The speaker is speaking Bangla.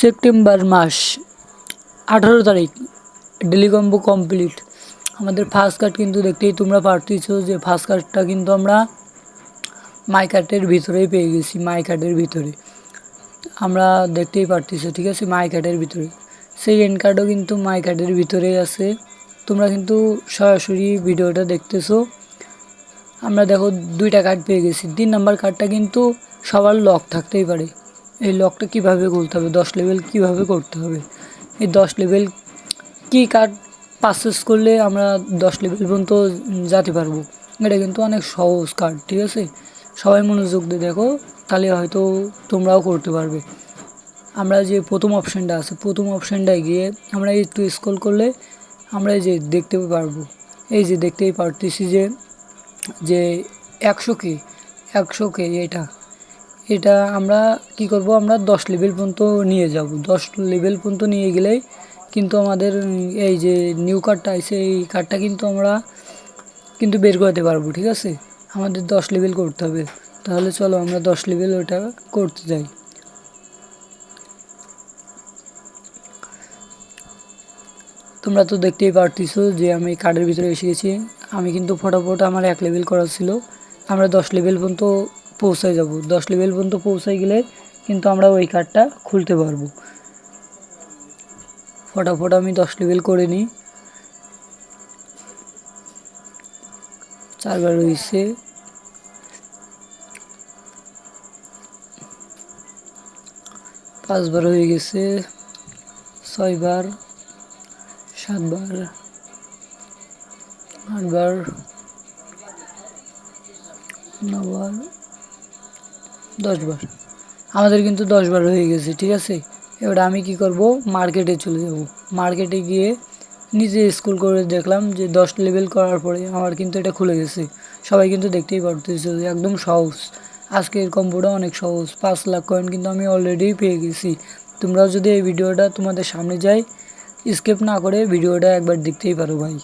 সেপ্টেম্বর মাস, আঠারো তারিখ ডেলি কম্বো কমপ্লিট। আমাদের ফার্স্ট কার্ড কিন্তু দেখতেই তোমরা পারতেছো যে ফার্স্ট কার্ডটা কিন্তু আমরা মাই কার্ডের ভিতরেই পেয়ে গেছি মাই কার্ডের ভিতরে। আমরা দেখতেই পারতেছো, ঠিক আছে? মাই কার্ডের ভিতরে। এন কার্ডও কিন্তু মাই কার্ডের ভিতরেই আছে। তোমরা কিন্তু সরাসরি ভিডিওটা দেখতেছো। আমরা দেখো দুইটা কার্ড পেয়ে গেছি। তিন নাম্বার কার্ডটা কিন্তু সবার লক থাকতেই পারে। এই লকটা কীভাবে খুলতে হবে? দশ লেভেল কীভাবে করতে হবে? এই দশ লেভেল কি কার্ড পারচেস করলে আমরা দশ লেভেল পর্যন্ত যেতে পারব। এটা কিন্তু অনেক সহজ কার্ড ঠিক আছে? সবাই মনোযোগ দিয়ে দেখো, তাহলে হয়তো তোমরাও করতে পারবে। আমরা যে প্রথম অপশানটা আছে, প্রথম অপশানটায় গিয়ে আমরা একটু স্ক্রল করলে আমরা এই যে দেখতে পারব। এই যে দেখতেই পারতেছি যে যে একশো কে একশো কে এটা। এটা আমরা কি করব, আমরা দশ লেভেল পর্যন্ত নিয়ে যাব। দশ লেভেল পর্যন্ত নিয়ে গেলেই কিন্তু আমাদের এই যে নিউ কার্ডটা আছে এই কার্ডটা কিন্তু আমরা কিন্তু বের করতে পারব, ঠিক আছে? আমাদের দশ লেভেল করতে হবে। তাহলে চলো আমরা দশ লেভেল ওটা করতে যাই। তোমরা তো দেখতেই পারতেছো যে আমি কার্ডের ভিতরে এসে গেছি। আমি কিন্তু ফটাফট আমার এক লেভেল করা ছিল। আমরা দশ লেভেল পর্যন্ত পৌঁছায় যাব। দশ লেভেল পর্যন্ত পৌঁছায় গেলে কিন্তু আমরা ওই কার্ডটা খুলতে পারব। ফটাফট আমি দশ লেভেল করে নিই। চারবার রয়েছে পাঁচবার হয়ে গেছে। ছয়বার, সাতবার, আটবার, নবার দশবার। আমাদের কিন্তু দশবার হয়ে গেছে, ঠিক আছে? এবার আমি কি করব? মার্কেটে চলে যাব। মার্কেটে গিয়ে নিজে স্কুল করে দেখলাম যে দশ লেভেল করার পরে আমার কিন্তু এটা খুলে গেছে। সবাই কিন্তু দেখতেই পারতেছে একদম সহজ। আজকের কম্বোটা অনেক সহজ, পাঁচ লাখ কয়েন কিন্তু আমি অলরেডি পেয়ে গেছি। তোমরাও যদি এই ভিডিওটা তোমাদের সামনে যাই স্কিপ না করে ভিডিওটা একবার দেখতেই পারো ভাই।